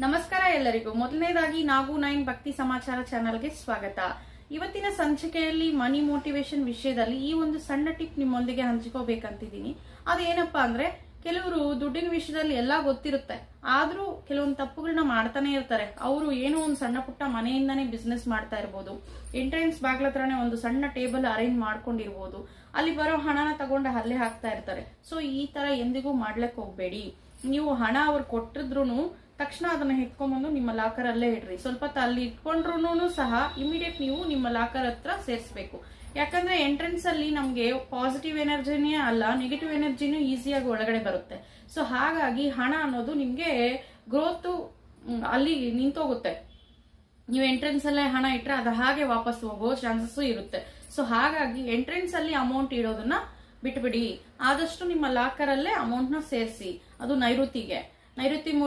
ನಮಸ್ಕಾರ ಎಲ್ಲರಿಗೂ. ಮೊದಲನೇದಾಗಿ ನಾವು ನೈನ್ ಭಕ್ತಿ ಸಮಾಚಾರ ಚಾನಲ್ಗೆ ಸ್ವಾಗತ. ಇವತ್ತಿನ ಸಂಚಿಕೆಯಲ್ಲಿ ಮನಿ ಮೋಟಿವೇಶನ್ ವಿಷಯದಲ್ಲಿ ಈ ಒಂದು ಸಣ್ಣ ಟಿಪ್ ನಿಮ್ಮೊಂದಿಗೆ ಹಂಚ್ಕೋಬೇಕಂತಿದ್ದೀನಿ. ಅದೇನಪ್ಪಾ ಅಂದ್ರೆ, ಕೆಲವರು ದುಡ್ಡಿನ ವಿಷಯದಲ್ಲಿ ಎಲ್ಲ ಗೊತ್ತಿರುತ್ತೆ. ಆದ್ರೂ ಕೆಲವೊಂದು ತಪ್ಪುಗಳನ್ನ ಮಾಡ್ತಾನೆ ಇರ್ತಾರೆ. ಅವರು ಏನೋ ಒಂದು ಸಣ್ಣ ಪುಟ್ಟ ಮನೆಯಿಂದಾನೇ ಬಿಸ್ನೆಸ್ ಮಾಡ್ತಾ ಇರ್ಬೋದು. ಎಂಟ್ರೆನ್ಸ್ ಬಾಗ್ಲ ಹತ್ರನೇ ಒಂದು ಸಣ್ಣ ಟೇಬಲ್ ಅರೇಂಜ್ ಮಾಡ್ಕೊಂಡಿರ್ಬೋದು. ಅಲ್ಲಿ ಬರೋ ಹಣನ ತಗೊಂಡು ಅಲ್ಲೇ ಹಾಕ್ತಾ ಇರ್ತಾರೆ. ಸೊ ಈ ತರ ಎಂದಿಗೂ ಮಾಡ್ಲಿಕ್ಕೆ ಹೋಗ್ಬೇಡಿ. ನೀವು ಹಣ ಅವ್ರು ಕೊಟ್ಟಿದ್ರು ತಕ್ಷಣ ಅದನ್ನ ಎತ್ಕೊಂಡ್ಬಂದು ನಿಮ್ಮ ಲಾಕರ್ ಅಲ್ಲೇ ಇಡ್ರಿ. ಸ್ವಲ್ಪ ಅಲ್ಲಿ ಇಟ್ಕೊಂಡ್ರು ಸಹ ಇಮಿಡಿಯೇಟ್ ನೀವು ನಿಮ್ಮ ಲಾಕರ್ ಹತ್ರ ಸೇರಿಸಬೇಕು. ಯಾಕಂದ್ರೆ ಎಂಟ್ರೆನ್ಸ್ ಅಲ್ಲಿ ನಮ್ಗೆ ಪಾಸಿಟಿವ್ ಎನರ್ಜಿನೇ ಅಲ್ಲ ನೆಗೆಟಿವ್ ಎನರ್ಜಿನೂ ಈಸಿಯಾಗಿ ಒಳಗಡೆ ಬರುತ್ತೆ. ಸೊ ಹಾಗಾಗಿ ಹಣ ಅನ್ನೋದು ನಿಮ್ಗೆ ಗ್ರೋತ್ ಅಲ್ಲಿ ನಿಂತೋಗುತ್ತೆ. ನೀವು ಎಂಟ್ರೆನ್ಸ್ ಅಲ್ಲೇ ಹಣ ಇಟ್ರೆ ಅದು ಹಾಗೆ ವಾಪಸ್ ಹೋಗೋ ಚಾನ್ಸಸ್ ಇರುತ್ತೆ. ಸೊ ಹಾಗಾಗಿ ಎಂಟ್ರೆನ್ಸ್ ಅಲ್ಲಿ ಅಮೌಂಟ್ ಇಡೋದನ್ನ ಬಿಟ್ಬಿಡಿ. ಆದಷ್ಟು ನಿಮ್ಮ ಲಾಕರ್ ಅಲ್ಲೇ ಅಮೌಂಟ್ನ ಸೇರಿಸಿ. ಅದು ನೈಋತಿಗೆ ನೈಋತಿ